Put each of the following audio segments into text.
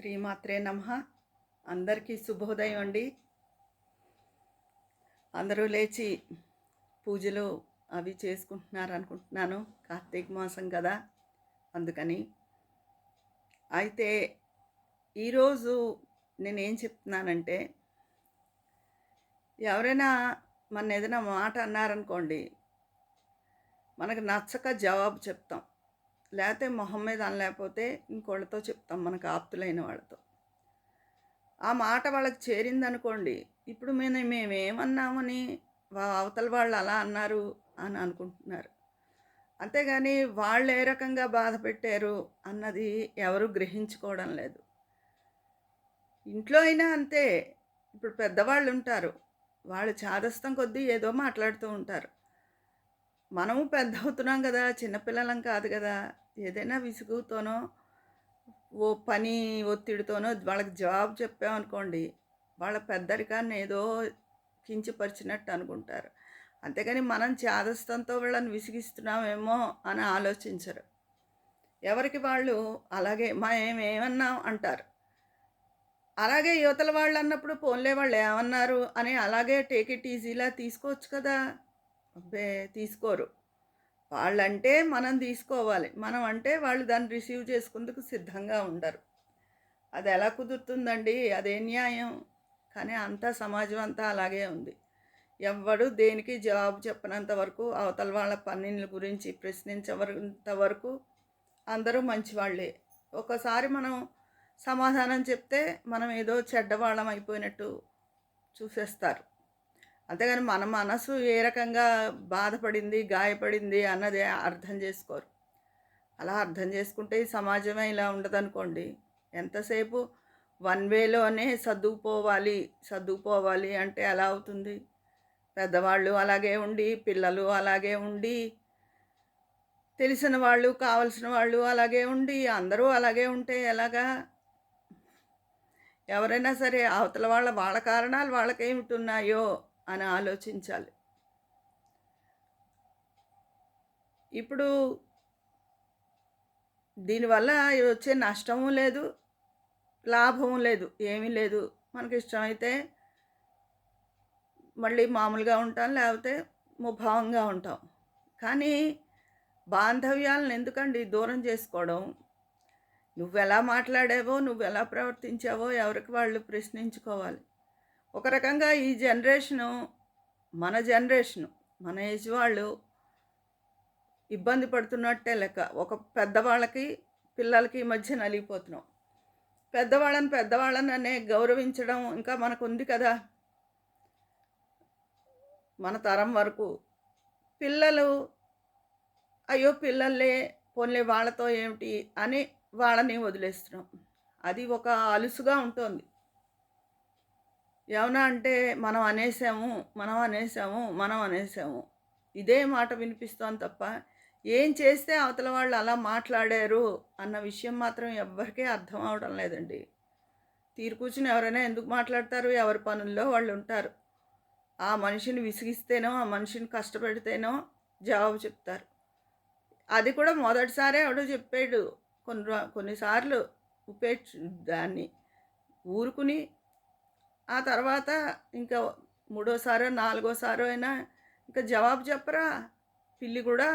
శ్రీమాత్రే నమ. అందరికీ శుభోదయం అండి. అందరూ లేచి పూజలు అవి చేసుకుంటున్నారు అనుకుంటున్నాను. కార్తీక మాసం కదా అందుకని. అయితే ఈరోజు నేనేం చెప్తున్నానంటే ఎవరైనా మన ఏదైనా మాట అన్నారనుకోండి మనకు నచ్చక జవాబు చెప్తాం. లేకపోతే మొహం మీద అనలేకపోతే ఇంకోళ్ళతో చెప్తాం మనకు ఆప్తులైన వాళ్ళతో. ఆ మాట వాళ్ళకి చేరిందనుకోండి ఇప్పుడు మేము మేమేమన్నామని వా- అవతల వాళ్ళు అలా అన్నారు అని అనుకుంటున్నారు. అంతేగాని వాళ్ళు ఏ రకంగా బాధ పెట్టారు అన్నది ఎవరు గ్రహించుకోవడం లేదు. ఇంట్లో అయినా అంతే. ఇప్పుడు పెద్దవాళ్ళు ఉంటారు. వాళ్ళు చాదస్తం కొద్దీ ఏదో మాట్లాడుతూ ఉంటారు. మనము పెద్ద అవుతున్నాం కదా చిన్నపిల్లలం కాదు కదా ఏదైనా విసుగుతోనో ఓ పని ఒత్తిడితోనో వాళ్ళకి జవాబు చెప్పామనుకోండి వాళ్ళ పెద్దరికాన్ని ఏదో కించపరిచినట్టు అనుకుంటారు. అంతేగాని మనం చాదస్తంతో వీళ్ళని విసిగిస్తున్నామేమో అని ఆలోచించరు. ఎవరికి వాళ్ళు అలాగే మా ఏమేమన్నాం అంటారు. అలాగే యువతల వాళ్ళు అన్నప్పుడు పోన్లే వాళ్ళు ఏమన్నారు అని అలాగే టేక్ ఇట్ ఈజీలా తీసుకోవచ్చు కదా. అబ్బే తీసుకోరు. వాళ్ళంటే మనం తీసుకోవాలి. మనం అంటే వాళ్ళు దాన్ని రిసీవ్ చేసుకుందుకు సిద్ధంగా ఉండరు. అది ఎలా కుదురుతుందండి? అదే న్యాయం. కానీ అంతా సమాజం అంతా అలాగే ఉంది. ఎవ్వడు దేనికి జవాబు చెప్పనంత వరకు అవతల వాళ్ళ పన్నీళ్ళ గురించి ప్రశ్నించేంత వరకు అందరూ మంచివాళ్ళే ఒకసారి మనం సమాధానం చెప్తే మనం ఏదో చెడ్డవాళ్ళం అయిపోయినట్టు చూసేస్తారు. అంతేగాని మన మనసు ఏ రకంగా బాధపడింది గాయపడింది అన్నది అర్థం చేసుకోరు. అలా అర్థం చేసుకుంటే ఈ సమాజమే ఇలా ఉండదనుకోండి. ఎంతసేపు వన్ వేలోనే సర్దుకుపోవాలి సర్దుకుపోవాలి అంటే ఎలా అవుతుంది? పెద్దవాళ్ళు అలాగే ఉండి పిల్లలు అలాగే ఉండి తెలిసిన వాళ్ళు కావలసిన వాళ్ళు అలాగే ఉండి అందరూ అలాగే ఉంటే ఎలాగా? ఎవరైనా సరే అవతల వాళ్ళ వాళ్ళ కారణాలు వాళ్ళకేమిటున్నాయో అని ఆలోచించాలి. ఇప్పుడు దీనివల్ల వచ్చే నష్టము లేదు లాభము లేదు ఏమీ లేదు. మనకి ఇష్టమైతే మళ్ళీ మామూలుగా ఉంటాం లేకపోతే ముభావంగా ఉంటాం. కానీ బాంధవ్యాలను ఎందుకండి దూరం చేసుకోవడం? నువ్వెలా మాట్లాడావో నువ్వెలా ప్రవర్తించావో ఎవరికి వాళ్ళు ప్రశ్నించుకోవాలి. ఒక రకంగా ఈ జనరేషను మన జనరేషను మన ఏజ్ వాళ్ళు ఇబ్బంది పడుతున్నట్టే లెక్క. ఒక పెద్దవాళ్ళకి పిల్లలకి మధ్య నలిగిపోతున్నాం. పెద్దవాళ్ళని పెద్దవాళ్ళని అనే గౌరవించడం ఇంకా మనకు ఉంది కదా. మన తరం వరకు పిల్లలు అయ్యో పిల్లలే పోన్లే వాళ్ళతో ఏమిటి అని వాళ్ళని వదిలేస్తున్నాం. అది ఒక అలుసుగా ఉంటుంది. ఏమన్నా అంటే మనం అనేసాము మనం అనేసాము మనం అనేసాము. ఇదే మాట వినిపిస్తాం తప్ప ఏం చేస్తే అవతల వాళ్ళు అలా మాట్లాడారు అన్న విషయం మాత్రం ఎవ్వరికీ అర్థం అవడం లేదండి. తీరు కూర్చుని ఎవరైనా ఎందుకు మాట్లాడతారు? ఎవరి పనుల్లో వాళ్ళు ఉంటారు. ఆ మనిషిని విసిగిస్తేనో ఆ మనిషిని కష్టపెడితేనో జవాబు చెప్తారు. అది కూడా మొదటిసారే ఎవడో చెప్పాడు. కొన్ని కొన్నిసార్లు ఉపేక్ష దాన్ని ఊరుకుని ఆ తర్వాత ఇంకా మూడోసారో నాలుగోసారో అయినా ఇంకా జవాబు చెప్పరా? పిల్లి కూడా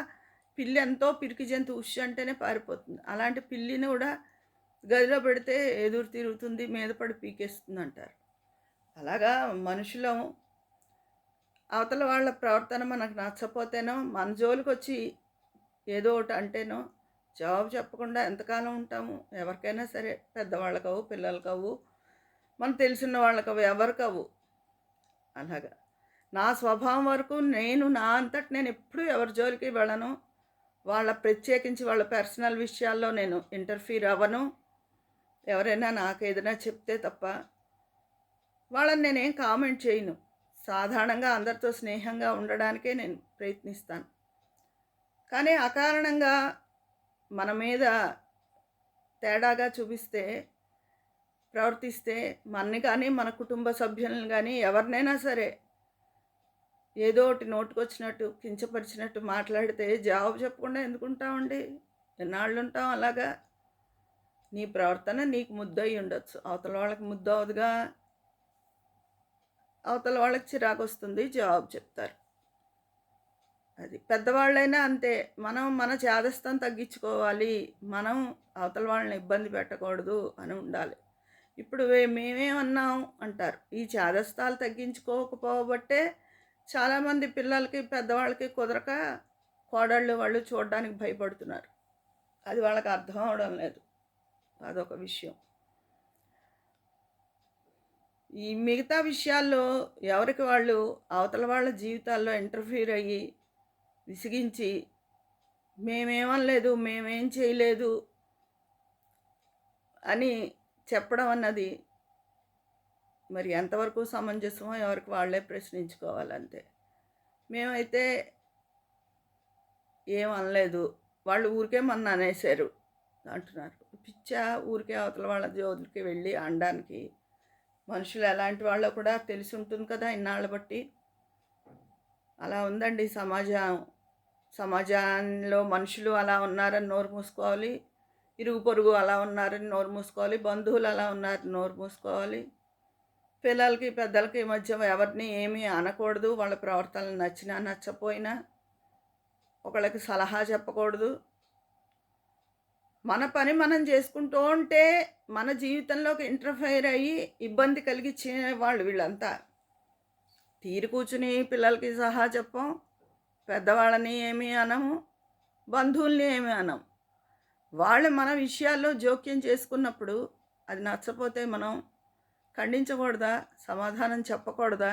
పిల్లి ఎంతో పిరికి జంతు ఉష్ అంటేనే పారిపోతుంది. అలాంటి పిల్లిని కూడా గదిలో పెడితే ఎదురు తిరుగుతుంది మీద పడి పీకేస్తుంది అంటారు అలాగా మనుషులం అవతల వాళ్ళ ప్రవర్తన మనకు నచ్చపోతేనో మన జోలికి వచ్చి ఏదో ఒకటి అంటేనో జవాబు చెప్పకుండా ఎంతకాలం ఉంటాము? ఎవరికైనా సరే పెద్దవాళ్ళకవు పిల్లలకవు మనకు తెలిసిన వాళ్ళకవు ఎవరికవు? అలాగా. నా స్వభావం వరకు నేను నా అంతటి నేను ఎప్పుడూ ఎవరి జోలికి వెళ్ళను. వాళ్ళ ప్రత్యేకించి వాళ్ళ పర్సనల్ విషయాల్లో నేను ఇంటర్ఫీర్ అవ్వను. ఎవరైనా నాకు ఏదైనా చెప్తే తప్ప వాళ్ళని నేనేం కామెంట్ చేయను. సాధారణంగా అందరితో స్నేహంగా ఉండడానికే నేను ప్రయత్నిస్తాను. కానీ అకారణంగా మన మీద తేడాగా చూపిస్తే ప్రవర్తిస్తే మనని కానీ మన కుటుంబ సభ్యులను కానీ ఎవరినైనా సరే ఏదో ఒకటి నోటుకొచ్చినట్టు కించపరిచినట్టు మాట్లాడితే జవాబు చెప్పకుండా ఎందుకుంటామండి ఎన్నాళ్ళు ఉంటాం అలాగా? నీ ప్రవర్తన నీకు ముద్దయి ఉండొచ్చు. అవతల వాళ్ళకి ముద్దవదుగా అవతల వాళ్ళకి చిరాకు వస్తుంది జవాబు చెప్తారు. అది పెద్దవాళ్ళైనా అంతే. మనం మన చేదస్థం తగ్గించుకోవాలి. మనం అవతల వాళ్ళని ఇబ్బంది పెట్టకూడదు అని ఉండాలి. ఇప్పుడు మేమేమన్నాం అంటారు ఈ చేదస్తాలు తగ్గించుకోకపోబట్టే చాలామంది పిల్లలకి పెద్దవాళ్ళకి కుదరక కోడళ్ళు వాళ్ళు చూడడానికి భయపడుతున్నారు. అది వాళ్ళకి అర్థం అవడం లేదు. అదొక విషయం. ఈ మిగతా విషయాల్లో ఎవరికి వాళ్ళు అవతల వాళ్ళ జీవితాల్లో ఇంటర్ఫీర్ అయ్యి విసిగించి మేమేమనలేదు మేమేం చేయలేదు అని చెప్పడం అన్నది మరి ఎంతవరకు సమంజసమో ఎవరికి వాళ్ళే ప్రశ్నించుకోవాలంతే. మేమైతే ఏం అనలేదు. వాళ్ళు ఊరికే మొన్న అనేసారు అంటున్నారు. పిచ్చా ఊరికే అవతల వాళ్ళ జోలికి వెళ్ళి అనడానికి మనుషులు ఎలాంటి వాళ్ళో కూడా తెలిసి ఉంటుంది కదా ఇన్నాళ్ళ బట్టి. అలా ఉందండి సమాజం. సమాజంలో మనుషులు అలా ఉన్నారని నోరు మూసుకోవాలి. ఇరుగు పొరుగు అలా ఉన్నారని నోరు మూసుకోవాలి బంధువులు అలా ఉన్నారని నోరు మూసుకోవాలి. పిల్లలకి పెద్దలకి మధ్య ఎవరిని ఏమీ అనకూడదు వాళ్ళ ప్రవర్తన నచ్చినా నచ్చపోయినా ఒకళ్ళకి సలహా చెప్పకూడదు. మన పని మనం చేసుకుంటూ ఉంటే మన జీవితంలోకి ఇంటర్ఫైర్ అయ్యి ఇబ్బంది కలిగించే వాళ్ళు వీళ్ళంతా. తీరు కూర్చుని పిల్లలకి సహా చెప్పం పెద్దవాళ్ళని ఏమీ అనము బంధువుల్ని ఏమీ అనము. వాళ్ళు మన విషయాల్లో జోక్యం చేసుకున్నప్పుడు అది నచ్చపోతే మనం ఖండించకూడదా? సమాధానం చెప్పకూడదా?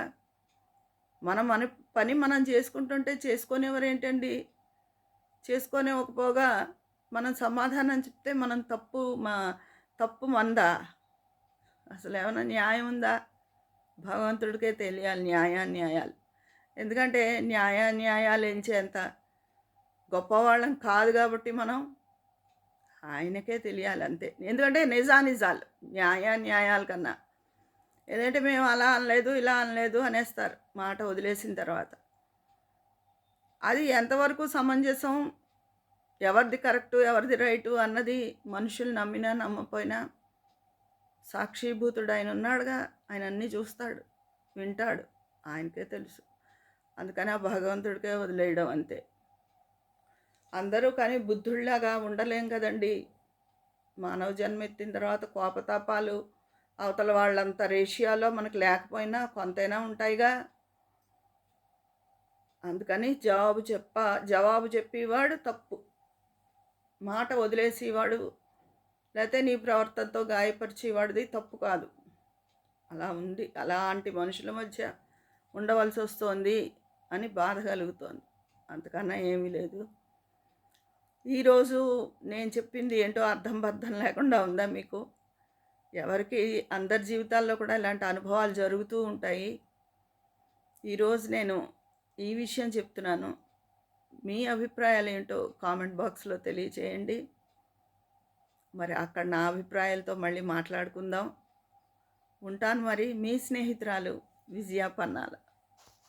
మనం మన పని మనం చేసుకుంటుంటే చేసుకునేవారు ఏంటండి చేసుకోనివ్వకపోగా మనం సమాధానం చెప్తే మనం తప్పు మా తప్పు మందా? అసలు ఏమైనా న్యాయం ఉందా? భగవంతుడికే తెలియాలి న్యాయ న్యాయాలు ఎందుకంటే న్యాయ న్యాయాలు ఎంచేంత? గొప్పవాళ్ళం కాదు కాబట్టి మనం ఆయనకే తెలియాలి అంతే ఎందుకంటే నిజానిజాలు న్యాయ న్యాయాల కన్నా. ఏదంటే మేము అలా అనలేదు ఇలా అనలేదు అనేస్తారు మాట వదిలేసిన తర్వాత. అది ఎంతవరకు సమంజసం ఎవరిది కరెక్టు ఎవరిది రైటు అన్నది మనుషులు నమ్మినా నమ్మపోయినా సాక్షిభూతుడు ఆయన ఉన్నాడుగా ఆయన అన్నీ చూస్తాడు వింటాడు ఆయనకే తెలుసు. అందుకని ఆ భగవంతుడికే వదిలేయడం అంతే. అందరూ కానీ బుద్ధుడిలాగా ఉండలేం కదండి. మానవ జన్మ ఎత్తిన తర్వాత కోపతాపాలు అవతల వాళ్ళంత రేషియాలో మనకు లేకపోయినా కొంతైనా ఉంటాయిగా. అందుకని జవాబు చెప్ప జవాబు చెప్పేవాడు తప్పు. మాట వదిలేసేవాడు లేకపోతే నీ ప్రవర్తనతో గాయపరిచేవాడిది తప్పు కాదు. అలా ఉంది అలాంటి మనుషుల మధ్య ఉండవలసి వస్తోంది అని బాధ కలుగుతోంది. అంతకన్నా ఏమీ లేదు. ఈరోజు నేను చెప్పింది ఏంటో అర్థం బద్ధం లేకుండా ఉందా మీకు? ఎవరికి అందరి జీవితాల్లో కూడా ఇలాంటి అనుభవాలు జరుగుతూ ఉంటాయి. ఈరోజు నేను ఈ విషయం చెప్తున్నాను. మీ అభిప్రాయాలు ఏంటో కామెంట్ బాక్స్లో తెలియచేయండి. మరి అక్కడ నా అభిప్రాయాలతో మళ్ళీ మాట్లాడుకుందాం. ఉంటాను మరి మీ స్నేహితురాలు విజయ పన్నాల.